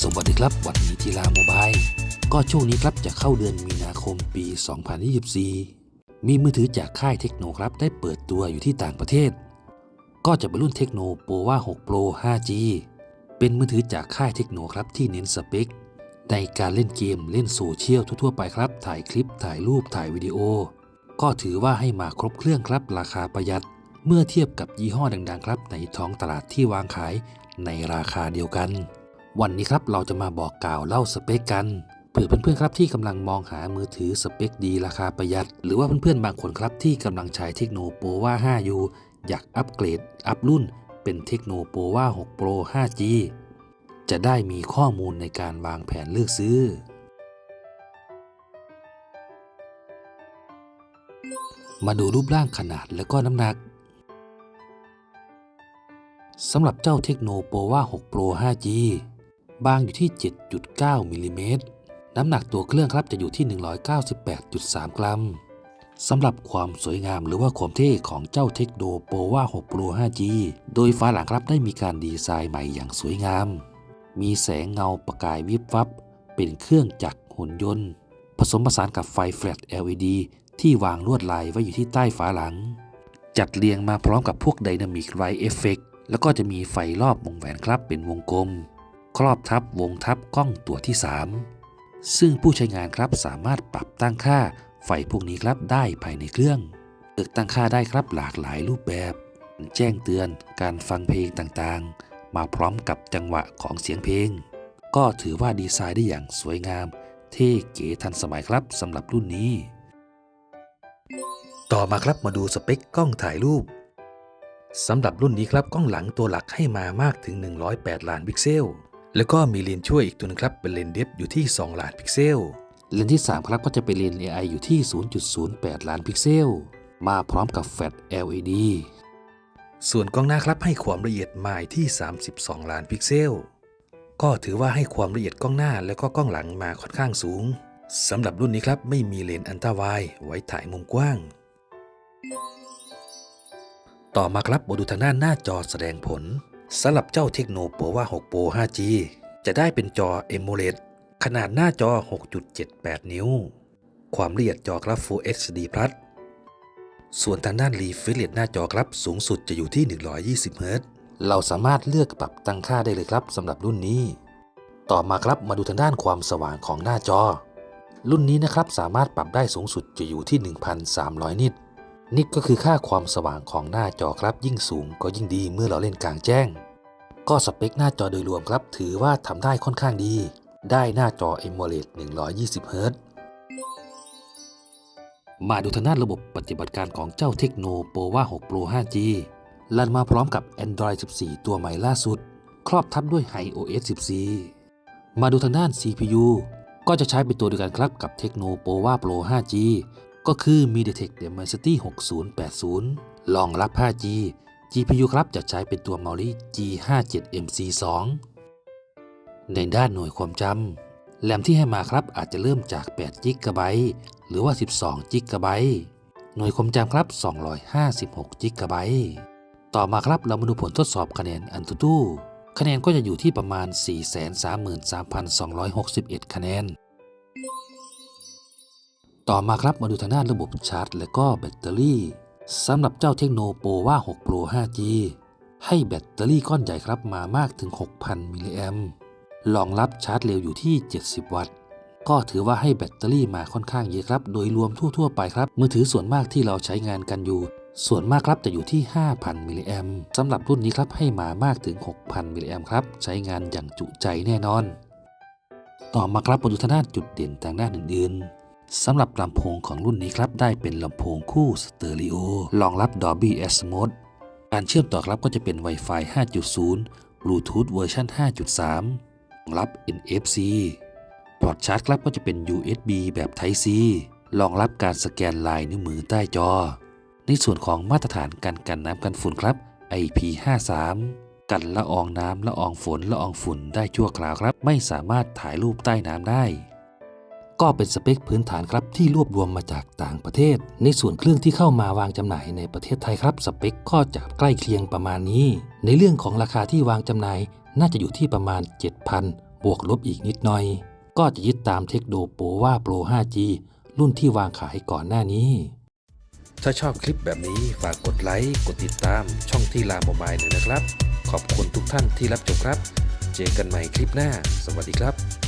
สวัสดีครับวันนี้ทีลาโมบายก็ช่วงนี้ครับจะเข้าเดือนมีนาคมปี 2024 มีมือถือจากค่ายเทคโนครับได้เปิดตัวอยู่ที่ต่างประเทศ ก็จะเป็นรุ่นเทคโนโปรว่า 6 Pro 5G เป็นมือถือจากค่ายเทคโนครับที่เน้นสเปค ในการเล่นเกมเล่นโซเชียลทั่วๆไปครับ ถ่ายคลิปถ่ายรูปถ่ายวิดีโอ ก็ถือว่าให้มาครบเครื่องครับราคาประหยัด เมื่อเทียบกับยี่ห้อดังๆ ครับในท้องตลาดที่วางขาย ในราคาเดียวกัน วันนี้ครับเราจะมาบอกกล่าวเล่าสเปคกันเผื่อเพื่อนๆครับที่กำลังมองหามือถือสเปคดีราคาประหยัด หรือว่าเพื่อนๆบางคนครับที่กำลังใช้เทคโนโปรว่า5อยู่อยากอัปเกรด อัพรุ่น เป็นเทคโนโปรว่า 6 Pro 5G จะได้มีข้อมูลในการวางแผนเลือกซื้อ มาดูรูปร่างขนาดและก็น้ำหนัก สำหรับเจ้าเทคโนโปรว่า 6 Pro 5G บางอยู่ที่ 7.9มิลลิเมตรน้ำหนักตัวเครื่องครับจะอยู่ที่ 198.3 กรัมสำหรับความสวยงามหรือว่าความเท่ของเจ้าเทคโนโปรว่า 6 Pro 5G โดยฝาหลังครับได้มีการดีไซน์ใหม่อย่างสวยงาม มีแสงเงาประกายวิบวับ เป็นเครื่องจักรหุ่นยนต์ ผสมผสานกับไฟแฟลช LED ที่วางลวดลายไว้อยู่ที่ใต้ฝาหลัง จัดเรียงมาพร้อมกับพวก Dynamic Light Effect แล้วก็จะมีไฟรอบวงแหวนครับเป็นวงกลม ครอบทับวงทับกล้องตัวที่ 3 ซึ่งผู้ใช้งานครับสามารถปรับตั้งค่าไฟพวกนี้ครับได้ภายในเครื่องเลือกตั้งค่าได้ครับหลากหลายรูปแบบ แจ้งเตือนการฟังเพลงต่างๆ มาพร้อมกับจังหวะของเสียงเพลง ก็ถือว่าดีไซน์ได้อย่างสวยงาม เท่เก๋ทันสมัยครับสำหรับรุ่นนี้ ต่อมาครับมาดูสเปคกล้องถ่ายรูป สำหรับรุ่นนี้ครับกล้องหลังตัวหลักให้มามากถึง 108 ล้านพิกเซล แล้วก็มีเลนส์ช่วยอีกตัวหนึงครับเป็นเลนส์เดฟอยู่ที่ 2 ล้านพิกเซล เลนส์ที่ 3 ครับก็จะเป็นเลนส์ AI อยู่ที่ 0.08 ล้านพิกเซล มาพร้อมกับแฟลช LED ส่วนกล้องหน้าครับให้ความละเอียดมาที่ 32 ล้านพิกเซล ก็ถือว่าให้ความละเอียดกล้องหน้าแล้วก็กล้องหลังมาค่อนข้างสูงสำหรับรุ่นนี้ครับไม่มีเลนส์อันตราไวไว้ถ่ายมุมกว้าง ต่อมาครับมาดูทางด้านหน้าจอแสดงผลสำหรับเจ้าเทคโนโปรว่า 6 Pro 5G จะได้เป็นจอ AMOLED ขนาดหน้าจอ 6.78 นิ้ว ความละเอียดจอครับ Full HD ส่วนทางด้าน Refresh Rate หน้าจอครับสูงสุดจะอยู่ที่ 120 Hz เราสามารถเลือกปรับตั้งค่าได้เลยครับสำหรับรุ่นนี้ ต่อมาครับมาดูทางด้านความสว่างของหน้าจอ รุ่นนี้นะครับสามารถปรับได้สูงสุดจะอยู่ที่ 1,300 นิต นิตก็คือค่าความสว่างของหน้าจอครับยิ่งสูงก็ยิ่งดีเมื่อเราเล่นกลางแจ้ง ก็สเปคหน้าจอโดยรวมครับ ถือว่าทำได้ค่อนข้างดี ได้หน้าจอ AMOLED 120 Hz มาดูทางด้านระบบปฏิบัติการของเจ้าเทคโนโปรว่า6 Pro 5G ลันมาพร้อมกับ Android 14 ตัวใหม่ล่าสุด ครอบทับด้วย iOS 14 มาดูทางด้าน CPU ก็จะใช้เป็นตัวเดียวกันครับกับเทคโนโปรว่า Pro 5G ก็คือ MediaTek Dimensity 6080 รองรับ 5G GPU ครับจะใช้เป็นตัว Mali G57MC2 ในด้านหน่วยความจำแรมที่ให้มาครับอาจจะเริ่มจาก8 g b หรือว่า 12 g b หน่วยความจำครับ 256 g b ต่อมาครับเรามาดูผลทดสอบคะแนน AnTuTu คะแนนก็จะอยู่ที่ประมาณ 433,261 คะแนน ต่อมาครับมาดูทางด้านระบบชาร์จ และก็แบตเตอรี่สำหรับเจ้าเทคโนโปรว่า 6 Pro 5G ให้แบตเตอรี่ก้อนใหญ่ครับมามากถึง 6,000 มิลลิแอมรองรับชาร์จเร็วอยู่ที่ 70 วัตต์ ก็ถือว่าให้แบตเตอรี่มาค่อนข้างเยอะครับ โดยรวมทั่วๆไปครับ มือถือส่วนมากที่เราใช้งานกันอยู่ ส่วนมากครับจะอยู่ที่ 5,000 มิลลิแอมสำหรับรุ่นนี้ครับให้มามากถึง 6,000 มิลลิแอมครับ ใช้งานอย่างจุใจแน่นอน ต่อมาครับมาดูทางด้านจุดเด่นทางด้านอื่นๆ สำหรับลำโพงของรุ่นนี้ครับได้เป็นลำโพงคู่สเตอริโอรองรับ Dolby Atmos การเชื่อมต่อครับก็จะเป็น Wi-Fi 5.0 Bluetooth เวอร์ชัน5.3รองรับ NFC พอร์ตชาร์จครับก็จะเป็น USB แบบ Type C รองรับการสแกนลายนิ้วมือใต้จอ ในส่วนของมาตรฐานการกันน้ำกันฝุ่นครับ IP53 กันละอองน้ำละอองฝนละอองฝุ่นได้ชั่วคราวครับ ไม่สามารถถ่ายรูปใต้น้ำได้ ก็เป็นสเปคพื้นฐานครับที่รวบรวมมาจากต่างประเทศ ในส่วนเครื่องที่เข้ามาวางจำหน่ายในประเทศไทยครับสเปคก็จะใกล้เคียงประมาณนี้ ในเรื่องของราคาที่วางจำหน่าย น่าจะอยู่ที่ประมาณ 7,000 บวกลบอีกนิดหน่อย ก็จะยึดตามเทคโนโปว่าโปร 5G รุ่นที่วางขายก่อนหน้านี้ ถ้าชอบคลิปแบบนี้ฝากกดไลค์กดติดตามช่องที่ลาโมบายหน่อยนะครับ ขอบคุณทุกท่านที่รับชมครับ เจอกันใหม่คลิปหน้า สวัสดีครับ